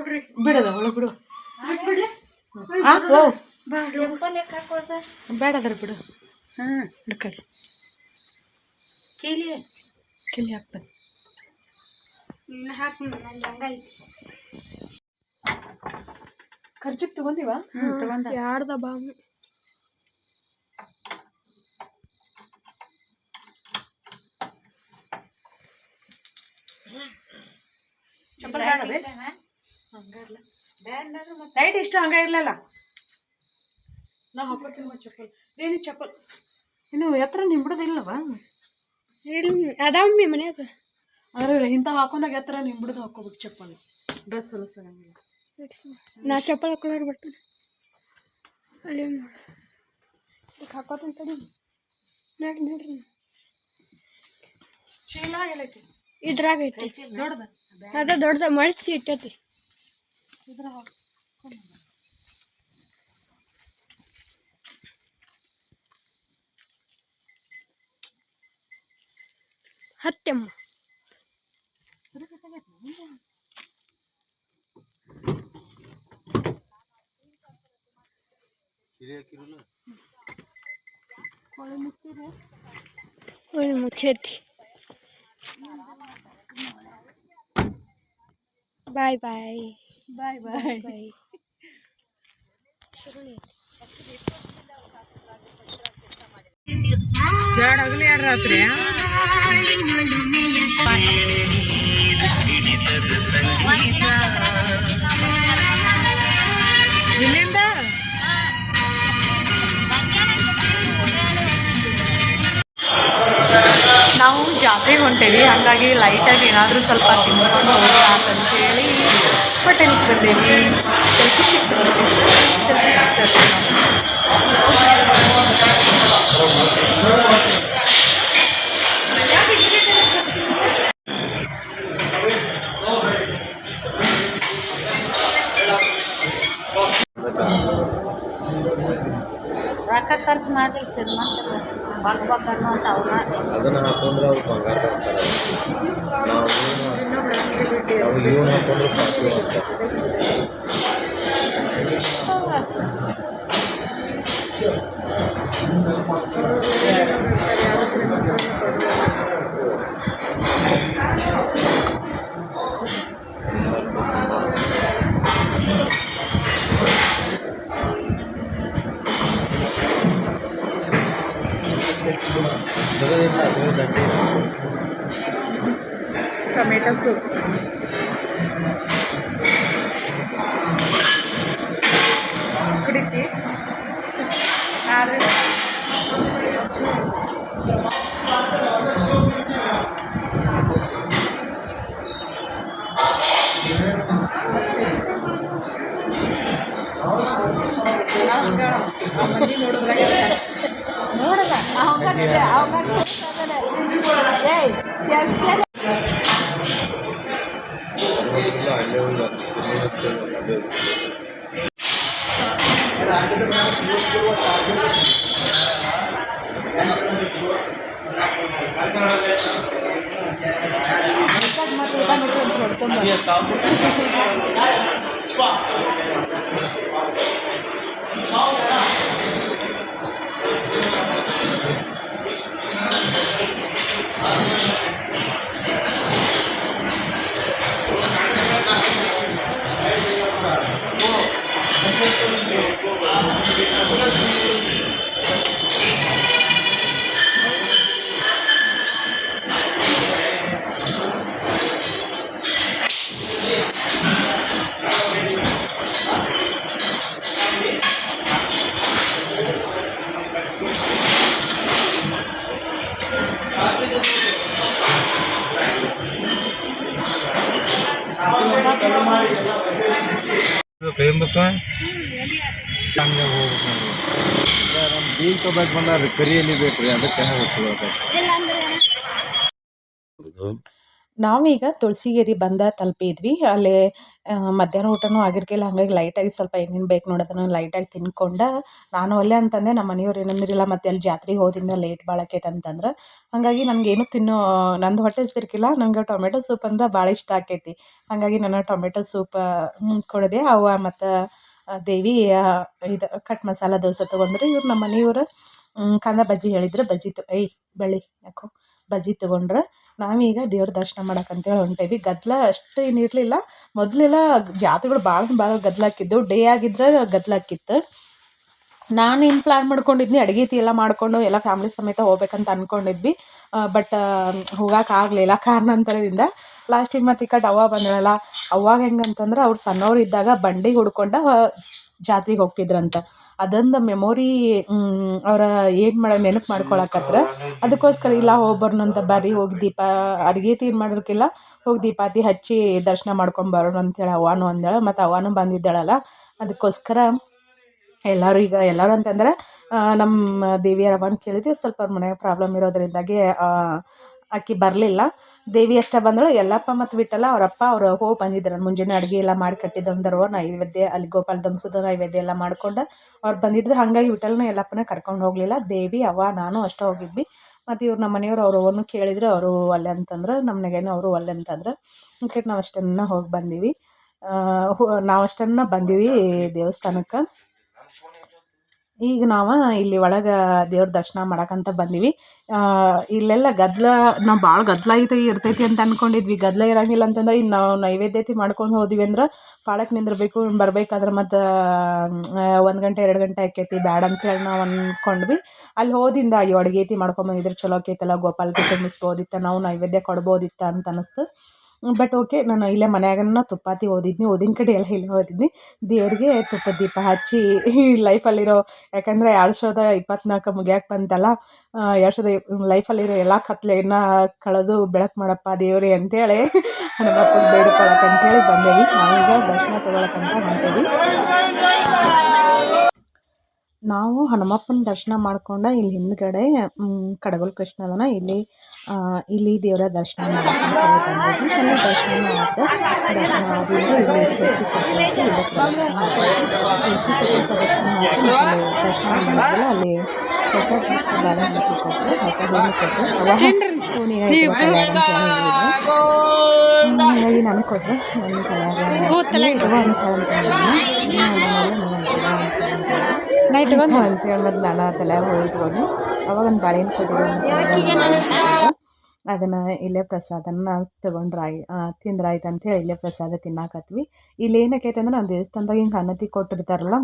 ಕೂಡ್ರಿ ಬಿಡದ ಒಳಗೆ ಬಿಡು. ಬೇಡದ್ರ ಬೇಡ ಹ್ಮ್ ಹಿಡ್ಕೊಳ್ಳಿ ಕೀಲಿ. ಕಿಲಿ ಹಾಕ್ಬೇಕು ಹಾಕಿ ಖರ್ಚಿಗೆ ತಗೊಂಡಿವ? ತಗೊಂಡ. ಯಾರ್ದ ಬಾವು? ಚಪ್ಪಲ್ ಲೈಟ್ ಇಷ್ಟ ಹಂಗ ಇರ್ಲಲ್ಲ. ನಾ ಹಾಕೋತೀನಿ ಚಪ್ಪಲ್. ಏನು ಚಪ್ಪಲ್. ಇನ್ನು ಎತ್ತರ ನಿಂಬಿಡೋದಿಲ್ಲವ ಇಲ್ಲಿ ಅದಾವಮ್ಮಿ ಮನ್ಯಾಗ. ಅದ್ರ ಇಂಥ ಹಾಕೊಂಡಾಗ ಎತ್ತರ ನಿಂಬಿಡೋದು ಹಾಕೋಬೇಕು ಚಪ್ಪಲ್. ಡ್ರೆಸ್ ಹೊಲಸಂಗಿಲ್ಲ ನಾ ಚಪ್ಪಲ್ ಹಾಕೊಳ್ಳೋರು ಬರ್ತೀನಿ. ಅಲ್ಲಿ ಹಾಕೋತಂತ ತಡಿ. ನೋಡ್ರಿ ನೋಡ್ರಿ ಚೀಲ ಎಲ್ಲೈತಿ ಇದ್ರಾಗ ಐತಿ. ದೊಡ್ಡದ ಅದ ದೊಡ್ಡದ ಮಳ್ಸಿ ಇಟ್ಟೈತಿ ಇದ್ರ ಹತ್ತೆಮ್ಮ ಹೋಳಿ ಮುಚ್ಚೈತಿ ಬಾಯ್ ಬಾಯ್ ಬಾಯ್ ಬಾಯ್ ಬಾಯ್. ಎರಡು ಹಗಲಿ ಎರಡು ರಾತ್ರಿ ಇಲ್ಲಿಂದ? ನಾವು ಜಾತ್ರೆಗೆ ಹೊಂಟೇವಿ ಹಾಗಾಗಿ ಲೈಟಾಗಿ ಏನಾದರೂ ಸ್ವಲ್ಪ ತಿನ್ಕೊಂಡು ಹೋಗೋಣ ಅಂತಂತೇಳಿ ಹೋಟೆಲ್ಗೆ ಬಂದೇವಿ ಸೆಲ್ಫಿ ಸ್ಟಿಕ್ ಸೆಲ್ಫಿ ರೊಕ್ಕ ಖರ್ಚು ಮಾಡ್ರಿ ಶ್ರೀಮಂತರು ಬಗ್ ಬಗ್ ಅನ್ನುವಂತ ಅವ್ರ ಅದನ್ನ ಹಾಕೊಂಡ್ರೆ ಅವ್ರು ಬಂಗಾರ ಬರ್ತಾರೆ ನಾವು ನಾವು ಇವನ್ ಹಾಕೊಂಡ್ರೆ ಸಾಕು ಅಂತ ಜಗದಿಲ್ಲ ಟೊಮೆಟೊ ಸೂಪ್ ಕುಡಿತಿ ಆದ್ರೆ ನೋಡಲ್ಲ ಇಲ್ಲ ಅಲ್ಲೇ ಇಲ್ಲ ಇಲ್ಲಿ ಹಚ್ಚಿಲ್ಲ, ಅಲ್ಲೇ ಇಲ್ಲ. ಏನ್ ಬೇಕಾ ಹಂಗೆ ಹೋಗ್ಬೇಕು ನಮ್ಮ ಬೀಗ್ ತಗೋಬೇಕು ಬಂದಾರ ಕರಿಯಲ್ಲಿ ಬೇಕು ರೀ ಅದಕ್ಕೆ ಹೋಗ್ತೀವಿ ನಾವೀಗ ತುಳಸಿಗೇರಿ ಬಂದ ತಲುಪಿದ್ವಿ. ಅಲ್ಲಿ ಮಧ್ಯಾಹ್ನ ಊಟನೂ ಆಗಿರ್ಕಿಲ್ಲ. ಹಾಗಾಗಿ ಲೈಟಾಗಿ ಸ್ವಲ್ಪ ಏನೇನು ಬೇಕು ನೋಡೋದನ್ನ ಲೈಟಾಗಿ ತಿನ್ಕೊಂಡು ನಾನು ಅಲ್ಲೇ ಅಂತಂದೆ, ನಮ್ಮ ಮನೆಯವ್ರು ಏನಂದಿರಲಿಲ್ಲ ಮತ್ತೆ ಅಲ್ಲಿ ಜಾತ್ರೆಗೆ ಹೋದಿಂದ ಲೇಟ್ ಭಾಳ ಅಂತಂದ್ರೆ. ಹಾಗಾಗಿ ನನಗೇನು ತಿನ್ನೋ, ನಂದು ಹೊಟ್ಟೆ ಹಸ್ದಿರ್ಕಿಲ್ಲ ನಂಗೆ ಟೊಮೆಟೊ ಸೂಪ್ ಅಂದ್ರೆ ಭಾಳ ಇಷ್ಟ ಆಕೈತಿ. ಹಾಗಾಗಿ ನಾನು ಟೊಮೆಟೊ ಸೂಪ್ ಕೊಡದೆ ಅವ ಮತ್ತು ದೇವಿ ಇದು, ಕಟ್ ಮಸಾಲ ದೋಸೆ ತಗೊಂಡ್ರೆ. ಇವ್ರು ನಮ್ಮ ಮನೆಯವ್ರು ಕಂದ ಬಜ್ಜಿ ಹೇಳಿದ್ರೆ. ಬಜ್ಜಿ ತ, ಏಯ್, ಬೆಳ್ಳಿ ಯಾಕೋ, ಬಜ್ಜಿ ತೊಗೊಂಡ್ರೆ. ನಾವೀಗ ದೇವ್ರ ದರ್ಶನ ಮಾಡಕ್ಕಂತೇಳಿ ಹೊಂಟೇವಿ. ಗದ್ದಲ ಅಷ್ಟು ಏನು ಇರಲಿಲ್ಲ. ಮೊದಲೆಲ್ಲ ಜಾತ್ರೆಗಳು ಭಾಳ ಭಾಳ ಗದ್ದಲ ಡೇ ಆಗಿದ್ರೆ ಗದ್ದಲ ನಾನು ಏನು ಪ್ಲ್ಯಾನ್ ಮಾಡ್ಕೊಂಡಿದ್ನಿ, ಅಡುಗೆ ಎಲ್ಲ ಮಾಡಿಕೊಂಡು ಎಲ್ಲ ಫ್ಯಾಮ್ಲಿ ಸಮೇತ ಹೋಗ್ಬೇಕಂತ ಅಂದ್ಕೊಂಡಿದ್ವಿ ಬಟ್ ಹೋಗಕ್ಕೆ ಆಗಲಿಲ್ಲ ಕಾರಣಾಂತರದಿಂದ. ಲಾಸ್ಟಿಗೆ ಮತ್ತೆ ಈ ಕಡೆ ಅವ್ವ ಬಂದಳಲ್ಲ. ಅವಾಗ ಹೆಂಗಂತಂದ್ರೆ ಅವ್ರು ಸಣ್ಣವ್ರು ಇದ್ದಾಗ ಬಂಡಿ ಹುಡ್ಕೊಂಡು ಜಾತ್ರೆಗೆ ಹೋಗ್ತಿದ್ರಂತೆ. ಅದೊಂದು ಮೆಮೊರಿ ಅವರ ಏನು ಮಾಡ, ನೆನಪು ಮಾಡ್ಕೊಳಕತ್ರ. ಅದಕ್ಕೋಸ್ಕರ ಇಲ್ಲ ಹೋಗಿ ಬರೋಣ ಅಂತ ಬರ್ರಿ, ಹೋಗಿ ದೀಪ, ಅಡುಗೆ ತೀರ್ ಮಾಡೋಕ್ಕಿಲ್ಲ ಹೋಗಿ ದೀಪಾತಿ ಹಚ್ಚಿ ದರ್ಶನ ಮಾಡ್ಕೊಂಡು ಬರೋಣ ಅಂತೇಳಿ ಅವಾನು ಅಂದಳು ಮತ್ತು ಅವ್ವಾನು ಬಂದಿದ್ದಾಳಲ್ಲ, ಅದಕ್ಕೋಸ್ಕರ ಎಲ್ಲರೂ ಈಗ ಎಲ್ಲರೂ ಅಂತಂದ್ರೆ ನಮ್ಮ ದೇವಿಯರ ಅವ್ವನ ಕೇಳಿದ್ವಿ, ಸ್ವಲ್ಪ ಮನ್ಯಾಗ ಪ್ರಾಬ್ಲಮ್ ಇರೋದ್ರಿಂದಾಗಿ ಆಕೆ ಬರಲಿಲ್ಲ. ದೇವಿ ಅಷ್ಟೇ ಬಂದಳು, ಎಲ್ಲಪ್ಪ ಮತ್ತು ಬಿಟ್ಟಲ್ಲ, ಅವರಪ್ಪ ಅವ್ರು ಹೋಗಿ ಬಂದಿದ್ರು. ಮುಂಜಾನೆ ಅಡುಗೆ ಎಲ್ಲ ಮಾಡಿ ಕಟ್ಟಿದಂದರು ನೈವೇದ್ಯ, ಅಲ್ಲಿ ಗೋಪಾಲ ದಂಸದ ನೈವೇದ್ಯ ಎಲ್ಲ ಮಾಡ್ಕೊಂಡು ಅವ್ರು ಬಂದಿದ್ರು. ಹಾಗಾಗಿ ವಿಠಲ್ನ ಎಲ್ಲಪ್ಪನ ಕರ್ಕೊಂಡು ಹೋಗಲಿಲ್ಲ. ದೇವಿ ಅವ ನಾನು ಅಷ್ಟೇ ಹೋಗಿದ್ವಿ. ಮತ್ತು ಇವ್ರು ನಮ್ಮ ಮನೆಯವ್ರು ಅವರು ಅವ್ವನು ಕೇಳಿದ್ರು, ಅವರು ಒಲ್ಲೆ ಅಂತಂದ್ರೆ. ನಮ್ಮ ಅವರು ಒಲ್ಲೆ ಅಂತಂದ್ರೆ. ಕ್ರಿಕೆಟ್ ನಾವು ಅಷ್ಟನ್ನ ಹೋಗಿ ಬಂದೀವಿ. ನಾವು ಅಷ್ಟನ್ನ ಬಂದೀವಿ ದೇವಸ್ಥಾನಕ್ಕೆ. ಈಗ ನಾವು ಇಲ್ಲಿ ಒಳಗೆ ದೇವ್ರ ದರ್ಶನ ಮಾಡಕ್ಕಂತ ಬಂದೀವಿ. ಇಲ್ಲೆಲ್ಲ ಗದ್ದಲ ನಾವು ಭಾಳ ಗದ್ದಲ ಐತೆ, ಇರ್ತೈತಿ ಅಂತ ಅಂದ್ಕೊಂಡಿದ್ವಿ ಗದ್ದಲ ಇರಂಗಿಲ್ಲ ಅಂತಂದ್ರೆ ಇನ್ನು ನಾವು ನೈವೇದ್ಯತೆ ಮಾಡ್ಕೊಂಡು ಹೋದ್ವಿ ಅಂದ್ರೆ ಪಾಳಕ್ಕೆ ನಿಂದ್ರಬೇಕು ಬರ್ಬೇಕಾದ್ರೆ ಮತ್ತು ಒಂದು ಗಂಟೆ, ಎರಡು ಗಂಟೆ ಆಕೈತಿ ಬ್ಯಾಡ ಅಂತೇಳಿ ನಾವು ಅಂದ್ಕೊಂಡ್ವಿ ಅಲ್ಲಿ ಹೋದಿಂದ ಅಯ್ಯೋ ಅಡುಗೆ ಐತಿ ಮಾಡ್ಕೊಂಬಂದಿದ್ರೆ ಚಲೋ ಆಕೈತಲ್ಲ ಗೋಪಾಲ್ಗೆ ತುಂಬಿಸ್ಬೋದಿತ್ತು, ನಾವು ನೈವೇದ್ಯ ಕೊಡ್ಬೋದಿತ್ತ ಅಂತ ಅನ್ನಿಸ್ತು ಬಟ್ ಓಕೆ ನಾನು ಇಲ್ಲೇ ಮನ್ಯಾಗನ ತುಪ್ಪಾತಿ ಓದಿದ್ನಿ, ಓದಿನ ಕಡೆ ಎಲ್ಲ ಇಲ್ಲೇ ಓದಿದ್ನಿ. ದೇವರಿಗೆ ತುಪ್ಪದ ದೀಪ ಹಚ್ಚಿ ಲೈಫಲ್ಲಿರೋ ಯಾಕಂದರೆ ಎರಡು ಸಾವಿರದ ಇಪ್ಪತ್ನಾಲ್ಕು ಮುಗಿಯೋಕೆ ಬಂತಲ್ಲ ಎರಡು ಸಾವಿರದ ಲೈಫಲ್ಲಿರೋ ಎಲ್ಲ ಕತ್ಲೆಯನ್ನು ಕಳೆದು ಬೆಳಕು ಮಾಡಪ್ಪ ದೇವ್ರಿ ಅಂತೇಳಿ ಹನುಮಪ್ಪಗೆ ಬೇಡ್ಕೊಳಕ್ಕೆ ಅಂತೇಳಿ ಬಂದೇವಿ. ನಾವೀಗ ದರ್ಶನ ತೊಗೊಳಕ್ಕಂತ ಹೊಂಟೇವಿ. ನಾವು ಹನುಮಪ್ಪನ ದರ್ಶನ ಮಾಡ್ಕೊಂಡ ಇಲ್ಲಿ ಹಿಂದ್ಗಡೆ ಕಡಗೋಲ್ ಕೃಷ್ಣನ ಇಲ್ಲಿ ಇಲ್ಲಿ ದೇವರ ದರ್ಶನ ಮಾಡ್ಕೊಂಡು ದರ್ಶನ ಆಯ್ತು ದರ್ಶನ ಆದ್ಮೇಲೆ ಇಲ್ಲಿ ತುಳಸಿ ತುಳಸಿ ದರ್ಶನ ಅಲ್ಲಿ ಪ್ರಸಾದ ಕೊಟ್ಟರು ಮತ್ತು ಹೂವು ಕೊಟ್ಟರು ಅವಾಗ ಕೊಟ್ಟರು ಇಡುವ ಅಂತ ನೈಟ್ ಅಂತೇಳಿ ಮತ್ತು ನಾನು ತಲೆ ಹೋಗಿಟ್ಕೊಂಡು ಅವಾಗ ಒಂದು ಬಾಳೆಹಣ್ಣು ಕೊಟ್ಟಿದ್ರು ಅದನ್ನು ಇಲ್ಲೇ ಪ್ರಸಾದನ ತೊಗೊಂಡ್ರಾಯ್ ತಿಂದ್ರಾಯ್ತು ಅಂತೇಳಿ ಇಲ್ಲೇ ಪ್ರಸಾದ ತಿನ್ನಾಕತ್ವಿ. ಇಲ್ಲಿ ಏನಕ್ಕೈತೆ ಅಂದ್ರೆ ನಮ್ಮ ದೇವಸ್ಥಾನದಾಗ ಹಿಂಗೆ ಅನ್ನತಿ ಕೊಟ್ಟಿರ್ತಾರಲ್ಲ,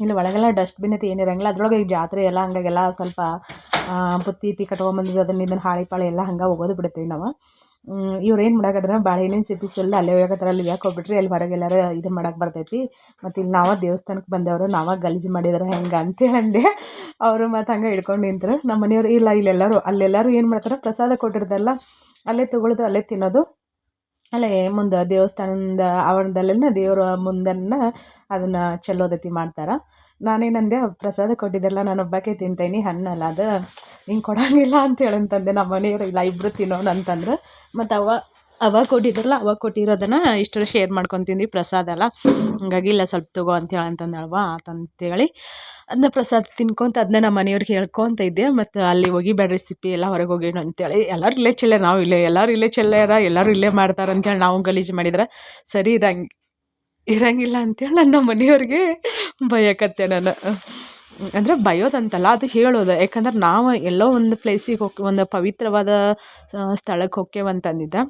ಇಲ್ಲಿ ಒಳಗೆಲ್ಲ ಡಸ್ಟ್ಬಿನ್ ಐತಿ ಏನಿರಂಗಿಲ್ಲ ಅದ್ರೊಳಗೆ ಈಗ ಜಾತ್ರೆ ಎಲ್ಲ ಹಂಗಾಗೆಲ್ಲ ಸ್ವಲ್ಪ ಬುತ್ತಿ ಇತ್ತಿ ಕಟ್ಕೊಂಬಂದಿದ್ದು ಅದನ್ನ ಇದನ್ನು ಹಾಳಿ ಪಾಳಿ ಎಲ್ಲ ಹಂಗೆ ಹೋಗೋದು ಬಿಡ್ತೀವಿ ನಾವು. ಇವ್ರು ಏನು ಮಾಡಾಕತ್ತಾರ? ಬಾಳೆಹಣ್ಣಿನ ಸಿಪ್ಪಿ ಸುಲ್ದು ಅಲ್ಲೇ ಹೋಗತ್ತಾರ ಅಲ್ಲಿ ಯಾಕೆ ಹೋಗ್ಬಿಟ್ರಿ? ಅಲ್ಲಿ ಹೊರಗೆ ಎಲ್ಲಾರು ಇದು ಮಾಡಕ್ಕೆ ಬರ್ತೈತಿ. ಮತ್ತು ಇಲ್ಲಿ ನಾವೇ ದೇವಸ್ಥಾನಕ್ಕೆ ಬಂದವರು, ನಾವೇ ಗಲೀಜು ಮಾಡಿದ್ರೆ ಹೆಂಗೆ ಅಂತೇಳಿ ಅಂದೆ ಅವರು ಮತ್ತು ಹಂಗೆ ಹಿಡ್ಕೊಂಡು ನಿಂತರು. ನಮ್ಮ ಮನೆಯವ್ರು, ಇಲ್ಲ, ಇಲ್ಲೆಲ್ಲರೂ, ಅಲ್ಲೆಲ್ಲರೂ ಏನು ಮಾಡ್ತಾರೆ? ಪ್ರಸಾದ ಕೊಟ್ಟಿರ್ತಾರಲ್ಲ ಅಲ್ಲೇ ತೊಗೊಳೋದು, ಅಲ್ಲೇ ತಿನ್ನೋದು. ಅಲ್ಲೇ ಮುಂದೆ ದೇವಸ್ಥಾನದ ಆವರಣದಲ್ಲೇನ ದೇವರ ಮುಂದನ್ನ ಅದನ್ನು ಚೆಲ್ಲೋದತಿ ಮಾಡ್ತಾರೆ. ನಾನೇನಂದೆ, ಪ್ರಸಾದ ಕೊಟ್ಟಿದ್ದೆಲ್ಲ ನಾನು ಒಬ್ಬಾಕೆ ತಿಂತೇನಿ, ಹಣ್ಣಲ್ಲ ಅದು. ಹಿಂಗೆ ಕೊಡಂಗಿಲ್ಲ ಅಂತೇಳಿ ಅಂತಂದೆ ನಮ್ಮ ಮನೆಯವ್ರು, ಇಲ್ಲ ಇಬ್ಬರು ತಿನ್ನೋಣ ಅಂತಂದ್ರೆ. ಮತ್ತು ಅವ ಅವಾಗ ಕೊಟ್ಟಿದ್ರಲ್ಲ ಅವಾಗ ಕೊಟ್ಟಿರೋದನ್ನು ಇಷ್ಟರ ಶೇರ್ ಮಾಡ್ಕೊತೀನಿ ಪ್ರಸಾದ ಅಲ್ಲ ಹಂಗಾಗಿ ಇಲ್ಲ ಸ್ವಲ್ಪ ತಗೋ ಅಂತೇಳಿ ಅಂತಂದಳವ ಆತಂತೇಳಿ ಅದನ್ನ ಪ್ರಸಾದ ತಿನ್ಕೊಂತ ಅದನ್ನ ನಮ್ಮ ಮನೆಯವ್ರಿಗೆ ಹೇಳ್ಕೊತ ಇದ್ದೆ. ಮತ್ತು ಅಲ್ಲಿ ಹೋಗಿ ಬೇಡ ರೆಸಿಪಿ ಎಲ್ಲ ಹೊರಗೆ ಹೋಗಿಣ ಅಂತೇಳಿ. ಎಲ್ಲರೂ ಇಲ್ಲೇ ಚೆಲ್ಲ ನಾವು ಇಲ್ಲೇ, ಎಲ್ಲರೂ ಇಲ್ಲೇ ಚೆಲ್ಲಾರ ಎಲ್ಲರೂ ಇಲ್ಲೇ ಮಾಡ್ತಾರೆ ಅಂತೇಳಿ ನಾವು ಗಲೀಜು ಮಾಡಿದ್ರೆ. ಸರಿ ಇರಂಗೆ, ಇರಂಗಿಲ್ಲ ಅಂತೇಳಿ ನನ್ನ ಮನೆಯವ್ರಿಗೆ ಭಯಕತ್ತೆ ನಾನು. ಅಂದರೆ ಬೈಯೋದಂತಲ್ಲ, ಅದು ಹೇಳೋದು. ಯಾಕಂದ್ರೆ ನಾವು ಎಲ್ಲೋ ಒಂದು ಪ್ಲೇಸಿಗೆ ಹೋಗಿ, ಒಂದು ಪವಿತ್ರವಾದ ಸ್ಥಳಕ್ಕೆ ಹೋಕ್ಕೇವಂತಂದಿದ್ದೆ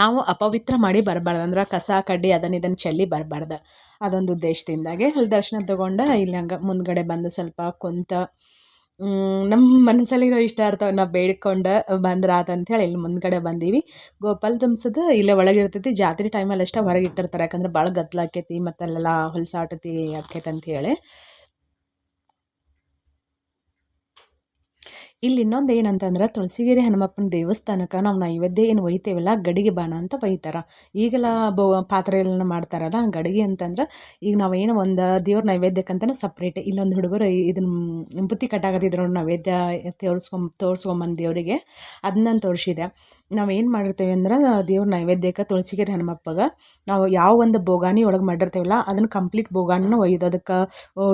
ನಾವು ಅಪವಿತ್ರ ಮಾಡಿ ಬರಬಾರ್ದು. ಅಂದ್ರೆ ಕಸ, ಕಡ್ಡಿ ಅದನ್ನು ಇದನ್ನು ಚೆಲ್ಲಿ ಬರಬಾರ್ದು. ಅದೊಂದು ಉದ್ದೇಶದಿಂದಾಗೆ ಅಲ್ಲಿ ದರ್ಶನ ತೊಗೊಂಡು, ಇಲ್ಲಿ ಹಂಗೆ ಮುಂದ್ಗಡೆ ಬಂದು ಸ್ವಲ್ಪ ಕುಂತ ನಮ್ಮ ಮನಸ್ಸಲ್ಲಿರೋ ಇಷ್ಟಾರ್ಥವನ್ನ ನಾವು ಬೇಡ್ಕೊಂಡು ಬಂದ್ರೆ ಆತು ಅಂಥೇಳಿ ಇಲ್ಲಿ ಮುಂದ್ಗಡೆ ಬಂದೀವಿ. ಗೋಪಾಲ್ ದಂಸದ ಇಲ್ಲೇ ಒಳಗಿರ್ತೈತಿ ಜಾತ್ರೆ ಟೈಮಲ್ಲಿ ಅಷ್ಟೇ ಹೊರಗೆ ಇಟ್ಟಿರ್ತಾರೆ. ಯಾಕಂದ್ರೆ ಭಾಳ ಗದ್ದಲ ಆಕೈತಿ ಮತ್ತು ಅಲ್ಲೆಲ್ಲ ಹೊಲಸಾಟತಿ ಅಂತ ಅಂಥೇಳಿ ಇಲ್ಲಿ ಇನ್ನೊಂದು ಏನಂತಂದ್ರೆ ತುಳಸಿಗೆರೆ ಹನುಮಪ್ಪನ ದೇವಸ್ಥಾನಕ್ಕೆ ನಾವು ನೈವೇದ್ಯ ಏನು ಒಯ್ತೇವಲ್ಲ ಗಡಿಗೆ ಬಾಣ ಅಂತ ಒಯ್ತಾರೆ ಈಗೆಲ್ಲ ಬ ಪಾತ್ರೆಗಳನ್ನ ಮಾಡ್ತಾರಲ್ಲ ಗಡಿಗೆ ಅಂತಂದ್ರೆ ಈಗ ನಾವೇನು ಒಂದು ದೇವ್ರ ನೈವೇದ್ಯಕ್ಕಂತಲೇ ಸಪ್ರೇಟ್ ಇಲ್ಲೊಂದು ಹುಡುಗರು ಇದನ್ನು ಬುತ್ತಿ ಕಟ್ಟಾಗದಿದ್ರು ನೈವೇದ್ಯ ತೋರಿಸ್ಕೊಂಬ ತೋರಿಸ್ಕೊಂಬಂದು ದೇವರಿಗೆ ಅದನ್ನ ತೋರಿಸಿದೆ. ನಾವು ಏನು ಮಾಡಿರ್ತೇವೆ ಅಂದ್ರೆ ದೇವ್ರ ನೈವೇದ್ಯಕ್ಕೆ ತುಳಸಿಗೆರೆ ಹನುಮಪ್ಪಗೆ ನಾವು ಯಾವ ಒಂದು ಬೋಗಾನಿ ಒಳಗೆ ಮಾಡಿರ್ತೇವಲ್ಲ ಅದನ್ನು ಕಂಪ್ಲೀಟ್ ಬೋಗಾನಿನ ಒಯ್ಯೋದು. ಅದಕ್ಕೆ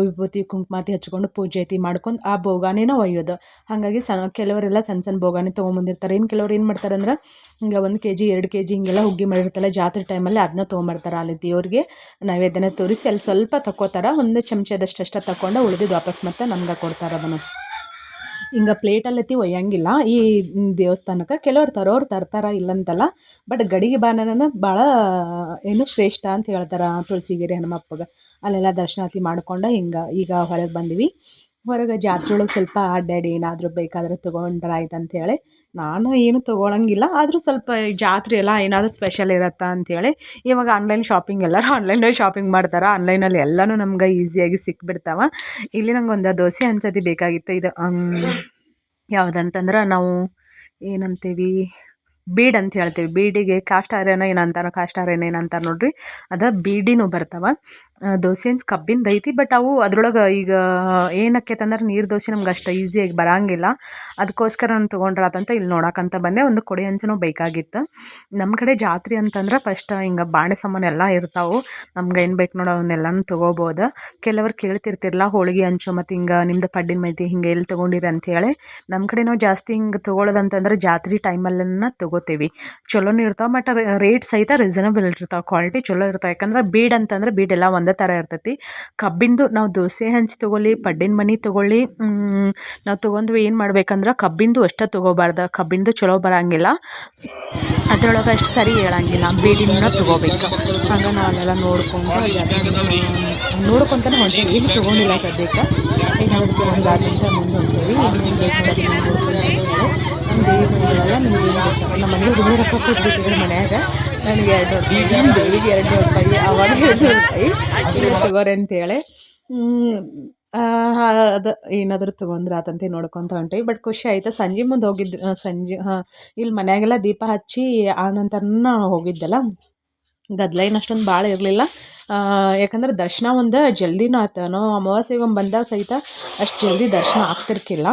ವಿಭೂತಿ ಕುಂಕುಮಾತಿ ಹಚ್ಕೊಂಡು ಪೂಜೆ ಐತಿ ಮಾಡ್ಕೊಂಡು ಆ ಬೋಗಾನಿನ ಒಯ್ಯೋದು. ಹಾಗಾಗಿ ಸಣ್ಣ ಕೆಲವರೆಲ್ಲ ಸಣ್ಣ ಸಣ್ಣ ಬೋಗಾನಿ ತೊಗೊಂಬಂದಿರ್ತಾರೆ. ಇನ್ನು ಕೆಲವ್ರು ಏನು ಮಾಡ್ತಾರೆ ಅಂದ್ರೆ, ಹಿಂಗೆ ಒಂದು ಕೆ ಜಿ ಎರಡು ಕೆ ಜಿ ಹಿಂಗೆಲ್ಲ ಹುಗ್ಗಿ ಮಾಡಿರ್ತಾರೆ ಜಾತ್ರೆ ಟೈಮಲ್ಲಿ ಅದನ್ನ ತೊಗೊಂಬರ್ತಾರೆ. ಅಲ್ಲಿ ದೇವ್ರಿಗೆ ನೈವೇದ್ಯನ ತೋರಿಸಿ ಅಲ್ಲಿ ಸ್ವಲ್ಪ ತಕ್ಕೋತಾರೆ. ಒಂದು ಚಮಚದಷ್ಟು ಅಷ್ಟೇ ತಗೊಂಡು ಉಳಿದಿದ್ದು ವಾಪಸ್ ಮತ್ತೆ ನಮ್ಗೆ ಕೊಡ್ತಾರೆ ಅದನ್ನು. ಹಿಂಗೆ ಪ್ಲೇಟಲ್ಲಿ ಒಯ್ಯಂಗಿಲ್ಲ. ಈ ದೇವಸ್ಥಾನಕ್ಕೆ ಕೆಲವ್ರು ತರೋರು ತರ್ತಾರ ಇಲ್ಲಂತಲ್ಲ ಬಟ್ ಗಡಿಗೆ ಬಾನನ ಭಾಳ ಏನು ಶ್ರೇಷ್ಠ ಅಂತ ಹೇಳ್ತಾರೆ ತುಳಸಿಗೆರೆ ಹನುಮಪ್ಪಗೆ. ಅಲ್ಲೆಲ್ಲ ದರ್ಶನಾತಿ ಮಾಡ್ಕೊಂಡು ಹಿಂಗೆ, ಈಗ ಹೊರಗೆ ಬಂದ್ವಿ. ಹೊರಗೆ ಜಾತ್ರೆ ಒಳಗೆ ಸ್ವಲ್ಪ ಅಡ್ಡಾಡಿ ಏನಾದರೂ ಬೇಕಾದ್ರೆ ತೊಗೊಂಡ್ರೆ ಆಯ್ತು ಅಂಥೇಳಿ ನಾನು ಏನು ತೊಗೊಳಂಗಿಲ್ಲ, ಆದರೂ ಸ್ವಲ್ಪ ಜಾತ್ರೆ ಎಲ್ಲ ಏನಾದರೂ ಸ್ಪೆಷಲ್ ಇರತ್ತೆ ಅಂಥೇಳಿ ಇವಾಗ ಆನ್ಲೈನ್ ಶಾಪಿಂಗ್ ಎಲ್ಲರೂ ಆನ್ಲೈನಲ್ಲಿ ಶಾಪಿಂಗ್ ಮಾಡ್ತಾರೆ? ಆನ್ಲೈನಲ್ಲಿ ಎಲ್ಲನೂ ನಮ್ಗೆ ಈಸಿಯಾಗಿ ಸಿಕ್ಬಿಡ್ತಾವೆ. ಇಲ್ಲಿ ನಂಗೆ ಒಂದು ದೋಸೆ ಅಂಚತಿ ಬೇಕಾಗಿತ್ತು. ಇದು ಯಾವುದಂತಂದ್ರೆ ನಾವು ಏನಂತೀವಿ, ಬೀಡ್ ಅಂತ ಹೇಳ್ತೀವಿ. ಬೀಡಿಗೆ ಕಾಸ್ಟ್ ಐರನ್ ಏನಂತಾರೋ ಕಾಸ್ಟ್ ಐರನ್ ಏನಂತಾರೆ ನೋಡಿರಿ. ಅದು ಬೀಡಿನೂ ಬರ್ತಾವೆ. ದೋಸೆ ಹಂಚ್ ಕಬ್ಬಿಂದು ಐತಿ ಬಟ್ ಅವು ಅದ್ರೊಳಗೆ ಈಗ ಏನಕ್ಕೆ ಅಂದ್ರೆ ನೀರು ದೋಸೆ ನಮ್ಗೆ ಅಷ್ಟು ಈಸಿಯಾಗಿ ಬರಂಗಿಲ್ಲ. ಅದಕ್ಕೋಸ್ಕರ ನಾನು ತೊಗೊಂಡ್ರಾತಂತ ಇಲ್ಲಿ ನೋಡಕ್ಕಂತ ಬಂದೆ. ಒಂದು ಕೊಡಿ ಹಂಚನೂ ಬೇಕಾಗಿತ್ತು. ನಮ್ಮ ಕಡೆ ಜಾತ್ರೆ ಅಂತಂದ್ರೆ ಫಸ್ಟ್ ಹಿಂಗೆ ಬಾಣೆ ಸಾಮಾನು ಎಲ್ಲ ಇರ್ತಾವೆ. ನಮ್ಗೆ ಏನು ಬೇಕು ನೋಡೋ ಅವನ್ನೆಲ್ಲನೂ ತೊಗೋಬೋದು. ಕೆಲವರು ಕೇಳ್ತಿರ್ತಿರಲ್ಲ ಹೋಳಿಗೆ ಹಂಚು ಮತ್ತು ಹಿಂಗೆ ನಿಮ್ದು ಪಡ್ಡಿನ ಮೈತಿ ಹಿಂಗೆ ಎಲ್ಲಿ ತೊಗೊಂಡಿರಿ ಅಂಥೇಳಿ ನಮ್ಮ ಕಡೆ ನಾವು ಜಾಸ್ತಿ ಹಿಂಗೆ ತೊಗೊಳ್ಳೋದಂತಂದ್ರೆ ಜಾತ್ರೆ ಟೈಮಲ್ಲನ್ನ ತೊಗೋತೀವಿ. ಚಲೋನೂ ಇರ್ತಾವೆ ಬಟ್ ರೇಟ್ ಸಹಿತ ರೀಸನಬಲ್ ಇರ್ತಾವೆ ಕ್ವಾಲಿಟಿ ಚಲೋ ಇರ್ತಾವೆ. ಯಾಕಂದ್ರೆ ಬೀಡ್ ಅಂತಂದ್ರೆ ಬೀಡ್ ಎಲ್ಲ ಒಂದೇ ಥರ ಇರ್ತೈತಿ. ಕಬ್ಬಿಂದು ನಾವು ದೋಸೆ ಹಂಚು ತೊಗೊಳ್ಳಿ, ಪಡ್ಡಿನ ಮನೆ ತೊಗೊಳ್ಳಿ ನಾವು ತೊಗೊಂಡ್ವಿ ಏನು ಮಾಡ್ಬೇಕಂದ್ರೆ ಕಬ್ಬಿಂದು ಅಷ್ಟೇ ತಗೋಬಾರ್ದ ಕಬ್ಬಿಂದು ಚಲೋ ಬರೋಂಗಿಲ್ಲ. ಅದ್ರೊಳಗೆ ಅಷ್ಟು ಸರಿ ಹೇಳಂಗಿಲ್ಲ ಬೀಡಿನ ತೊಗೋಬೇಕು. ಹಂಗೆ ನಾವೆಲ್ಲ ನೋಡ್ಕೊಂಡು ನೋಡ್ಕೊತಾನೆ ಹೊಂಟೀವಿ, ಏನು ತೊಗೊಂಡಿಲ್ಲ ಸದ್ಯಕ್ಕೆ. ಏನಾದರೂ ತೊಗೊಂಡಾದ್ರಿಂದ ಮುಂದೆ ಬೇಕು ನಮ್ಮ ಮನೆ ಹುಡುಗರು ಕೊಟ್ಬಿಟ್ಟಿದ್ರು ಮನ್ಯಾಗ. ನನಗೆ ಎರಡು ರೂಪಾಯಿ ದೇವಿಗೆ ಎರಡು ರೂಪಾಯಿ ಅವಾಗ ಎರಡು ರೂಪಾಯಿ. ತಗೋರಿ ಅಂತೇಳಿ ಅದು ಏನಾದರೂ ತೊಗೊಂಡ್ರೆ ಆತಂತೆ ನೋಡ್ಕೊತ ಹೊಂಟೀವಿ ಬಟ್ ಖುಷಿ ಆಯಿತು. ಸಂಜೆ ಮುಂದೆ ಹೋಗಿದ್ದು ಸಂಜೆ ಹಾಂ ಇಲ್ಲಿ ಮನೆಯಾಗೆಲ್ಲ ದೀಪ ಹಚ್ಚಿ ಆ ನಂತರನ ಹೋಗಿದ್ದೆಲ್ಲ. ಗದ್ಲೈನ್ ಅಷ್ಟೊಂದು ಭಾಳ ಇರಲಿಲ್ಲ. ಯಾಕಂದ್ರೆ ದರ್ಶನ ಒಂದು ಜಲ್ದಿನೂ ಆಯ್ತು ನಾವು ಒಂದು ಬಂದಾಗ ಸಹಿತ ಅಷ್ಟು ಜಲ್ದಿ ದರ್ಶನ ಆಗ್ತಿರ್ಕಿಲ್ಲ.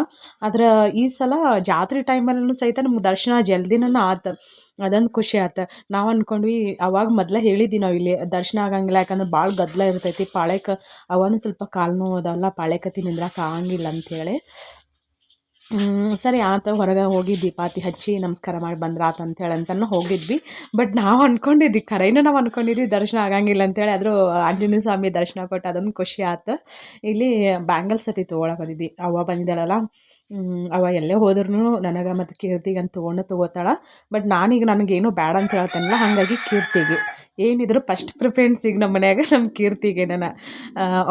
ಆದ್ರೆ ಈ ಸಲ ಜಾತ್ರೆ ಟೈಮಲ್ಲೂ ಸಹಿತ ನಮ್ಗೆ ದರ್ಶನ ಜಲ್ದಿನೂ ಆತು. ಅದೊಂದು ಖುಷಿ ಆತು. ನಾವು ಅಂದ್ಕೊಂಡ್ವಿ ಅವಾಗ ಮೊದಲೇ ಹೇಳಿದ್ವಿ ನಾವು ಇಲ್ಲಿ, ದರ್ಶನ ಆಗಂಗಿಲ್ಲ, ಯಾಕಂದ್ರೆ ಭಾಳ ಗದ್ದಲ ಇರ್ತೈತಿ. ಪಾಳ್ಯಕ್ಕೆ ಅವನು ಸ್ವಲ್ಪ ಕಾಲು ನೋವು ಅದಾವಲ್ಲ ಪಾಳ್ಯಕತ್ತಿ ನಿಂದ್ರಕ್ಕೆ ಆಗಂಗಿಲ್ಲ ಅಂಥೇಳಿ ಸರಿ ಆತ, ಹೊರಗೆ ಹೋಗಿ ದೀಪಾತಿ ಹಚ್ಚಿ ನಮಸ್ಕಾರ ಮಾಡಿ ಬಂದ್ರೆ ಆತ ಅಂತೇಳಿ ಅಂತನೂ ಹೋಗಿದ್ವಿ. ಬಟ್ ನಾವು ಅಂದ್ಕೊಂಡಿದ್ವಿ ಖರೇನ ನಾವು ಅಂದ್ಕೊಂಡಿದ್ವಿ ದರ್ಶನ ಆಗಂಗಿಲ್ಲ ಅಂತೇಳಿ ಆದರೂ ಆಂಜನೇಯ ಸ್ವಾಮಿ ದರ್ಶನ ಕೊಟ್ಟು ಅದೊಂದು ಖುಷಿ ಆತು. ಇಲ್ಲಿ ಬ್ಯಾಂಗಲ್ಸ್ ಸತಿ ತೊಗೊಳಕ್ಕೆ ಬಂದಿದ್ವಿ. ಅವ್ವ ಬಂದಿದ್ದಾಳಲ್ಲ ಅವ ಎಲ್ಲೇ ಹೋದ್ರೂ ನನಗೆ ಮತ್ತು ಕೀರ್ತಿಗೆ ಅಂತ ತೊಗೊಂಡು ತೊಗೋತಾಳೆ. ಬಟ್ ನಾನೀಗ ನನಗೇನು ಬೇಡ ಅಂತ ಹೇಳ್ತಾನಲ್ಲ, ಹಾಗಾಗಿ ಕೀರ್ತಿಗೆ. ಏನಿದ್ರು ಫಸ್ಟ್ ಪ್ರಿಫರೆನ್ಸ್ ಈಗ ನಮ್ಮ ಮನ್ಯಾಗ ನಮ್ಮ ಕೀರ್ತಿಗೆ ನಾನು.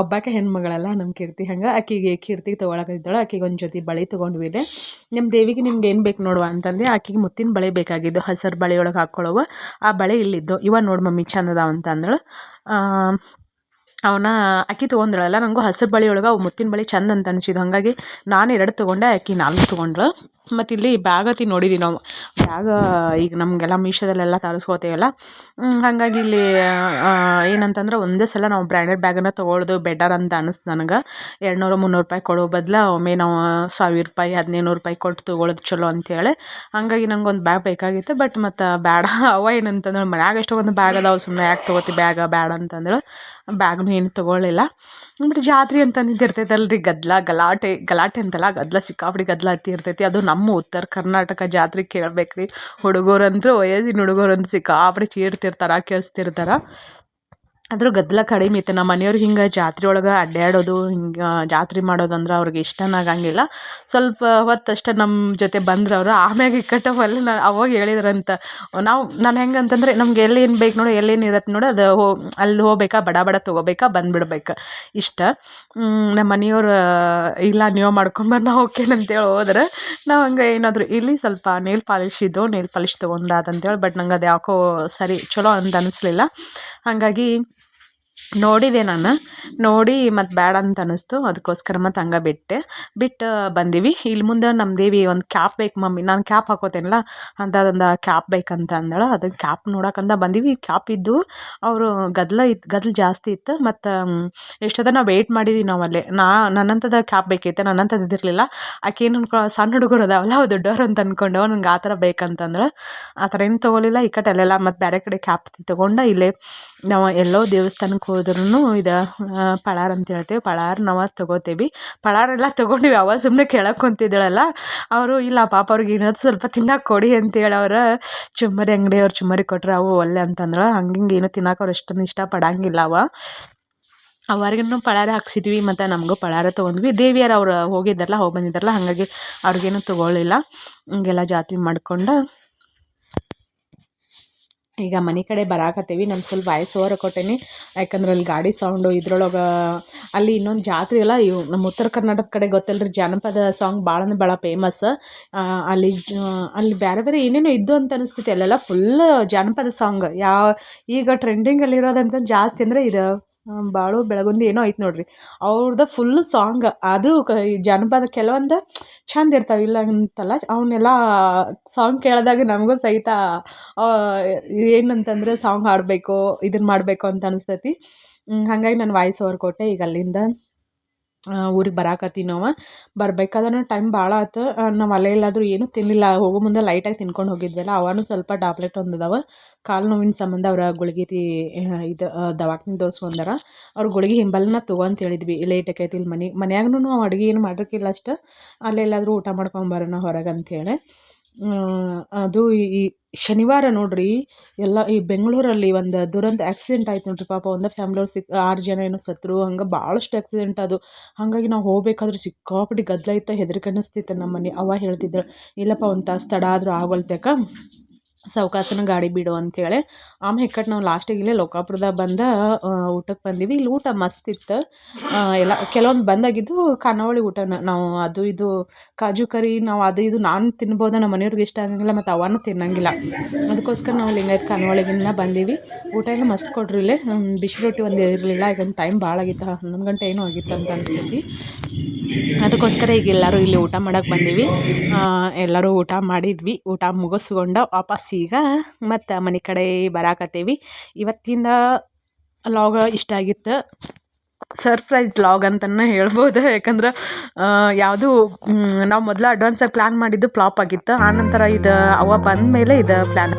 ಒಬ್ಬಾಕೆ ಹೆಣ್ಮಗಳಲ್ಲ ನಮ್ಮ ಕೀರ್ತಿ ಹಂಗೆ. ಆಕೆಗೆ ಕೀರ್ತಿಗೆ ತೊಗೊಳಕಿದ್ದಾಳೆ ಆಕೆಗೆ ಒಂದು ಜೊತೆ ಬಳೆ ತೊಗೊಂಡ್ವಿ ನಿಮ್ಮ ದೇವಿಗೆ ನಿಮ್ಗೆ ಏನು ಬೇಕು ನೋಡುವ ಅಂತಂದು ಆಕೆಗೆ ಮುತ್ತಿನ ಬಳೆ ಬೇಕಾಗಿದ್ದು ಹಸಿರು ಬಳೆ ಒಳಗೆ ಹಾಕ್ಕೊಳ್ಳುವ ಆ ಬಳೆ ಇಲ್ಲಿದ್ದು. ಇವ ನೋಡಿ ಮಮ್ಮಿ ಚಂದದ ಅಂತಂದಳು. ಅವನ್ನ ಆಕೆ ತಗೊಂಡಳಲ್ಲ ನನಗೂ ಹಸಿರು ಬಳೆ ಒಳಗೆ ಅವು ಮುತ್ತಿನ ಬಳೆ ಚಂದ ಅಂತ ಅನ್ಸಿದ್ದು ಹಾಗಾಗಿ ನಾನು ಎರಡು ತೊಗೊಂಡೆ ಆಕೆ ನಾಲ್ಕು ತೊಗೊಂಡ್ಳು. ಮತ್ತು ಇಲ್ಲಿ ಬ್ಯಾಗ್ ಅತಿ ನೋಡಿದ್ವಿ ನಾವು. ಬ್ಯಾಗ, ಈಗ ನಮಗೆಲ್ಲ ಮೀಶೋದಲ್ಲೆಲ್ಲ ತರಿಸ್ಕೋತೀವಲ್ಲ. ಹಾಗಾಗಿ ಇಲ್ಲಿ ಏನಂತಂದ್ರೆ ಒಂದೇ ಸಲ ನಾವು ಬ್ರ್ಯಾಂಡೆಡ್ ಬ್ಯಾಗನ್ನು ತಗೊಳ್ಳೋದು ಬೆಟರ್ ಅಂತ ಅನಿಸ್ತು ನನಗೆ. ಎರಡು ನೂರು ಮುನ್ನೂರು ರೂಪಾಯಿ ಕೊಡೋ ಬದಲು ಒಮ್ಮೆ ನಾವು ಸಾವಿರ ರೂಪಾಯಿ ಹದಿನೈದು ನೂರು ರೂಪಾಯಿ ಕೊಟ್ಟು ತೊಗೊಳ್ಳೋದು ಚಲೋ ಅಂತೇಳಿ. ಹಾಗಾಗಿ ಒಂದು ಬ್ಯಾಗ್ ಬೇಕಾಗಿತ್ತು. ಬಟ್ ಮತ್ತು ಬೇಡ ಅವ ಏನಂತಂದ್ರೆ ಮನ್ಯಾಗ ಎಷ್ಟೊಂದು ಬ್ಯಾಗ್ ಅದಾವೆ ಸುಮ್ಮನೆ ಯಾಕೆ ತೊಗೋತಿ ಬ್ಯಾಗ ಬೇಡ ಅಂತಂದ್ರೆ. ಬ್ಯಾಗ್ನೂ ಏನು ತೊಗೊಳ್ಳಿಲ್ಲ. ಬಟ್ ಜಾತ್ರೆ ಅಂತ ಇರ್ತೈತಲ್ಲ ರೀ ಗದ್ದಲ ಗಲಾಟೆ ಗಲಾಟೆ ಅಂತಲ್ಲ ಗದ್ದಲ ಸಿಕ್ಕಾಪಟ್ಟೆ ಗದ್ದಲ ಹತ್ತಿ ಇರ್ತೈತಿ. ಅದು ನಮ್ಮ ಉತ್ತರ ಕರ್ನಾಟಕ ಜಾತ್ರೆ ಕೇಳ್ಬೇಕು ರೀ ಹುಡುಗರಂತೂ ವಯಸ್ಸಿನ ಹುಡುಗರಂತೂ ಸಿಕ್ಕಾಪಟ್ಟೆ ಚೀರ್ತಿರ್ತಾರೆ ಕೇಳಿಸ್ತಿರ್ತಾರೆ ಆದರೂ ಗದ್ದಲ ಕಡಿಮೆ ಇತ್ತು. ನಮ್ಮ ಮನೆಯವ್ರು ಹಿಂಗೆ ಜಾತ್ರೆ ಒಳಗೆ ಅಡ್ಡಾಡೋದು ಹಿಂಗೆ ಜಾತ್ರೆ ಮಾಡೋದಂದ್ರೆ ಅವ್ರಿಗೆ ಇಷ್ಟನೇ ಆಗಂಗಿಲ್ಲ. ಸ್ವಲ್ಪ ಹೊತ್ತಷ್ಟೇ ನಮ್ಮ ಜೊತೆ ಬಂದ್ರು ಅವರು ಆಮ್ಯಾಗ ಇಕ್ಕಟ್ಟವಲ್ಲ ನಾ ಅವಾಗ ಹೇಳಿದ್ರಂತ. ನಾವು, ನಾನು ಹೆಂಗೆ ಅಂತಂದರೆ ನಮ್ಗೆ ಎಲ್ಲಿ ಏನು ಬೇಕು ನೋಡು ಎಲ್ಲೇನು ಇರತ್ತೆ ನೋಡು, ಅದು ಹೋ, ಅಲ್ಲಿ ಹೋಗ್ಬೇಕಾ ಬಡ ಬಡ ತೊಗೋಬೇಕಾ, ಬಂದ್ಬಿಡ್ಬೇಕು. ಇಷ್ಟ. ನಮ್ಮ ಮನೆಯವ್ರು, ಇಲ್ಲ, ನೀವು ಮಾಡ್ಕೊಂಬರ್ ನಾವು ಓಕೆನಂತೇಳಿ ಹೋದ್ರೆ, ನಾವು ಹಂಗೆ ಏನಾದರೂ ಇಲ್ಲಿ ಸ್ವಲ್ಪ, ನೇಲ್ ಪಾಲಿಶ್ ಇದ್ದು ನೇಲ್ ತೊಗೊಂಡ್ರೆ ಅಂತೇಳಿ ಬಟ್ ನಂಗೆ ಅದು ಯಾಕೋ ಸರಿ, ಚಲೋ ಅಂತ ಅನ್ನಿಸ್ಲಿಲ್ಲ ಹಾಗಾಗಿ ನೋಡಿದೆ ನಾನು. ನೋಡಿ ಮತ್ತು ಬೇಡ ಅಂತ ಅನ್ನಿಸ್ತು ಅದಕ್ಕೋಸ್ಕರ ಮತ್ತು ಹಂಗೆ ಬಿಟ್ಟೆ. ಬಿಟ್ಟು ಬಂದೀವಿ. ಇಲ್ಲಿ ಮುಂದೆ ನಮ್ಮ ದೇವಿ ಒಂದು ಕ್ಯಾಪ್ ಬೇಕು ಮಮ್ಮಿ. ನಾನು ಕ್ಯಾಪ್ ಹಾಕೋತೇನಲ್ಲ? ಅದೊಂದು ಕ್ಯಾಪ್ ಬೇಕಂತ ಅಂದಳು. ಅದಕ್ಕೆ ಕ್ಯಾಪ್ ನೋಡೋಕಂತ ಬಂದೀವಿ. ಕ್ಯಾಪ್ ಇದ್ದು ಅವರು ಗದ್ದಲ ಇತ್ತು ಗದ್ದಲ ಜಾಸ್ತಿ ಇತ್ತು. ಮತ್ತು ಎಷ್ಟೊತ್ತ ನಾವು ವೆಯ್ಟ್ ಮಾಡಿದ್ದೀವಿ ನಾವು ಅಲ್ಲೇ ನಾ ನನ್ನಂಥದ್ದು ಕ್ಯಾಪ್ ಬೇಕಿತ್ತು ನನ್ನಂಥದ್ದು ಇದ್ದಿರಲಿಲ್ಲ ಆಕೆ ಏನು ಅನ್ಕೊ ಸಣ್ಣ ಹುಡುಗರು ಅದಾವಲ್ಲ ಅವು ದೊಡ್ಡವ್ರು ಅಂತ ಅಂದ್ಕೊಂಡು ನಂಗೆ ಆ ಥರ ಬೇಕಂತಂದ್ರೆ ಆ ಥರ ಏನು ತೊಗೊಲಿಲ್ಲ ಈ ಕಡೆ ಅಲ್ಲೆಲ್ಲ ಮತ್ತು ಬೇರೆ ಕಡೆ ಕ್ಯಾಪ್ ತೊಗೊಂಡು ಇಲ್ಲೇ ನಾವು ಎಲ್ಲೋ ದೇವಸ್ಥಾನಕ್ಕೆ ಹೋದ್ರೂ ಇದು ಪಳಾರ್ ಅಂತ ಹೇಳ್ತೀವಿ. ಪಳಾರ್ ನಾವು ಪಳಾರ್ ಪಳಾರೆಲ್ಲ ತೊಗೊಂಡಿವಿ. ಅವ ಸುಮ್ಮನೆ ಕೇಳಕ್ಕೆ ಕುಂತಿದ್ದಳಲ್ಲ. ಅವರು, ಇಲ್ಲ ಪಾಪ ಅವ್ರಿಗೆ ಏನಾದ್ರು ಸ್ವಲ್ಪ ತಿನ್ನಕ್ಕೆ ಕೊಡಿ ಅಂತೇಳಿ ಅವ್ರು ಚುಮ್ಮರಿ ಅಂಗಡಿಯವ್ರು ಚುಮ್ಮರಿ ಕೊಟ್ರೆ. ಅವು ಒಲ್ಲೆ ಅಂತಂದ್ರೆ ಹಂಗೆ ಹಿಂಗೆ ಏನು ತಿನ್ನಕ್ಕೆ ಅವ್ರು ಅಷ್ಟೊಂದು ಇಷ್ಟಪಡಂಗಿಲ್ಲ ಅವ. ಅವರಿಗೂ ಪಳಾರ ಹಾಕ್ಸಿದ್ವಿ ಮತ್ತು ನಮಗೂ ಪಳಾರ ತೊಗೊಂಡ್ವಿ. ದೇವಿಯರು ಅವ್ರು ಹೋಗಿದ್ದಾರಲ್ಲ ಹೋಗಿ ಬಂದಿದ್ದಾರಲ್ಲ ಹಾಗಾಗಿ ಅವ್ರಿಗೇನು ತೊಗೊಳ್ಳಿಲ್ಲ. ಹಿಂಗೆಲ್ಲ ಜಾತಿ ಮಾಡ್ಕೊಂಡು ಈಗ ಮನೆ ಕಡೆ ಬರಾಕತ್ತೀವಿ ನಮ್ಮ ಫುಲ್ ವಾಯ್ಸ್ ಓವರ್ ಕೊಟ್ಟೇನಿ. ಯಾಕಂದ್ರೆ ಅಲ್ಲಿ ಗಾಡಿ ಸೌಂಡು ಇದ್ರೊಳಗೆ ಅಲ್ಲಿ ಇನ್ನೊಂದು ಜಾತ್ರೆ ಅಲ್ಲ, ಇವು ನಮ್ಮ ಉತ್ತರ ಕರ್ನಾಟಕ ಕಡೆ ಗೊತ್ತಲ್ಲ ರೀ ಜಾನಪದ ಸಾಂಗ್ ಭಾಳ ಅಂದ್ರೆ ಭಾಳ ಫೇಮಸ್ ಅಲ್ಲಿ ಅಲ್ಲಿ ಬೇರೆ ಬೇರೆ ಏನೇನೋ ಇದ್ದು ಅಂತ ಅನಿಸ್ತೈತಿ ಅಲ್ಲೆಲ್ಲ ಫುಲ್ ಜಾನಪದ ಸಾಂಗ್ ಯಾವ, ಈಗ ಟ್ರೆಂಡಿಂಗಲ್ಲಿರೋದಂತ ಜಾಸ್ತಿ ಅಂದರೆ ಇದು. ಬಾಳು ಬೆಳಗುಂದಿ ಏನೋ ಐತೆ ನೋಡ್ರಿ. ಅವ್ರದ್ದು ಫುಲ್ ಸಾಂಗ್ ಆದರೂ ಕ, ಈ ಜಾನಪದ ಕೆಲವೊಂದು ಚಂದ ಇರ್ತಾವೆ. ಇಲ್ಲ ಅಂತಲ್ಲ ಅವನ್ನೆಲ್ಲ ಸಾಂಗ್ ಕೇಳಿದಾಗ ನಮಗೂ ಸಹಿತ ಏನಂತಂದ್ರೆ ಸಾಂಗ್ ಹಾಡಬೇಕು ಇದನ್ನು ಮಾಡಬೇಕು ಅಂತ ಅನಿಸ್ತೈತಿ. ಹಾಗಾಗಿ ನಾನು ವಾಯ್ಸ್ ಓವರ್ ಕೊಟ್ಟೆ ಈಗ ಅಲ್ಲಿಂದ. ಊರಿಗೆ ಬರಾಕತ್ತೀವಿ ನಾವು. ಬರ್ಬೇಕಾದ್ರೆ ಟೈಮ್ ಭಾಳ ಆಯ್ತು ನಾವು ಅಲ್ಲೇ ಎಲ್ಲಾದರೂ ಏನೂ ತಿನ್ನಲಿಲ್ಲ ಹೋಗೋ ಮುಂದೆ ಲೈಟಾಗಿ ತಿನ್ಕೊಂಡು ಹೋಗಿದ್ವಲ್ಲ, ಅವನು ಸ್ವಲ್ಪ ಟ್ಯಾಬ್ಲೆಟ್ ಒಂದು ಅದಾವ ಕಾಲು ನೋವಿನ ಸಂಬಂಧ ಅವ್ರ ಗುಳಿಗೆ ಇದು ದವಾಖಾನೆ ತೋರಿಸ್ಕೊಂಡಾರ. ಅವ್ರ ಗುಳಿಗೆ ಹಿಂಬಲ್ನ ಅಂತ ಹೇಳಿದ್ವಿ. ಲೇಟ್ ಆಕೈತಿ ಇಲ್ಲಿ ಮನೆ ಮನ್ಯಾಗೂ ನಾವು ಅಡುಗೆ ಏನು ಮಾಡಿರ್ಕಿಲ್ಲ ಅಷ್ಟು. ಅಲ್ಲೆಲ್ಲಾದರೂ ಊಟ ಮಾಡ್ಕೊಂಬರೋಣ ಹೊರಗೆ ಅಂಥೇಳಿ ಅದು ಈ ಶನಿವಾರ ನೋಡ್ರಿ, ಎಲ್ಲ ಈ ಬೆಂಗಳೂರಲ್ಲಿ ಒಂದು ದುರಂತ ಆಕ್ಸಿಡೆಂಟ್ ಆಯ್ತು ನೋಡ್ರಿ ಪಾಪ, ಒಂದೇ ಫ್ಯಾಮ್ಲಿಯವ್ರು ಸಿಕ್, ಆರು ಜನ ಏನೋ ಸತ್ತರು ಹಂಗೆ ಭಾಳಷ್ಟು ಆಕ್ಸಿಡೆಂಟ್ ಅದು. ಹಾಗಾಗಿ ನಾವು ಹೋಗ್ಬೇಕಾದ್ರೆ ಸಿಕ್ಕಾಪಟ್ಟೆ ಗದ್ದಲ ಇತ್ತು, ಹೆದ್ರಿಕೆ ಅನ್ನಿಸ್ತಿತ್ತು ನಮ್ಮ ಮನೆ ಅವ್ವ ಹೇಳ್ತಿದ್ದಳು, ಇಲ್ಲಪ್ಪ ಒಂದು ತಾಸು ತಡ ಆದರೂ ಆಗೋಲ್ತಕ್ಕ ಸಾವ್ಕಾಸನ ಗಾಡಿ ಬಿಡು ಅಂಥೇಳಿ ಆಮೇಲೆ ಇಕ್ಕಟ್ಟು ನಾವು ಲಾಸ್ಟಿಗೆ ಇಲ್ಲೇ ಲೋಕಾಪುರದಾಗ ಬಂದ ಊಟಕ್ಕೆ ಬಂದೀವಿ. ಇಲ್ಲಿ ಊಟ ಮಸ್ತ್ ಇತ್ತು. ಎಲ್ಲ, ಕೆಲವೊಂದು ಬಂದಾಗಿದ್ದು ಖಾನಾವಳಿ ಊಟನ ನಾವು ಅದು ಇದು ಕಾಜು ಕರಿ, ನಾವು ಅದು ಇದು ನಾನು ತಿನ್ಬೋದು ನಮ್ಮ ಮನೆಯವ್ರಿಗೆ ಇಷ್ಟ ಆಗಂಗಿಲ್ಲ, ಮತ್ತು ಅವನು ತಿನ್ನಂಗಿಲ್ಲ. ಅದಕ್ಕೋಸ್ಕರ ನಾವು ಲಿಂಗಾಯತ್ ಖಾನಾವಳಿಗೆಲ್ಲ ಬಂದೀವಿ. ಊಟ ಎಲ್ಲ ಮಸ್ತ್ ಕೊಡ್ರಿ ಇಲ್ಲೇ. ಬಿಸಿ ರೊಟ್ಟಿ ಒಂದು ಇರಲಿಲ್ಲ. ಈಗ ಟೈಮ್ ಭಾಳ ಆಗಿತ್ತು. ಹನ್ನೊಂದು ಗಂಟೆ ಏನೋ ಆಗಿತ್ತು ಅಂತ ಅನಿಸ್ತೈತಿ ಅದಕ್ಕೋಸ್ಕರ ಈಗ ಎಲ್ಲರೂ ಇಲ್ಲಿ ಊಟ ಮಾಡೋಕ್ಕೆ ಬಂದೀವಿ. ಎಲ್ಲರೂ ಊಟ ಮಾಡಿದ್ವಿ. ಊಟ ಮುಗಿಸ್ಕೊಂಡು ವಾಪಸ್ ಈಗ ಮತ್ತು ಮನೆ ಕಡೆ ಬರಾಕತ್ತೇವಿ. ಇವತ್ತಿಂದ ಲಾಗ ಇಷ್ಟ ಆಗಿತ್ತು. ಸರ್ಪ್ರೈಸ್ ಲಾಗ್ ಅಂತಲೇ ಹೇಳ್ಬೋದು. ಯಾಕಂದ್ರೆ ಯಾವುದು ನಾವು ಮೊದಲು ಅಡ್ವಾನ್ಸಾಗಿ ಪ್ಲ್ಯಾನ್ ಮಾಡಿದ್ದು ಫ್ಲಾಪ್ ಆಗಿತ್ತು. ಆನಂತರ ಇದು, ಅವ ಬಂದ ಮೇಲೆ ಇದು ಪ್ಲ್ಯಾನ್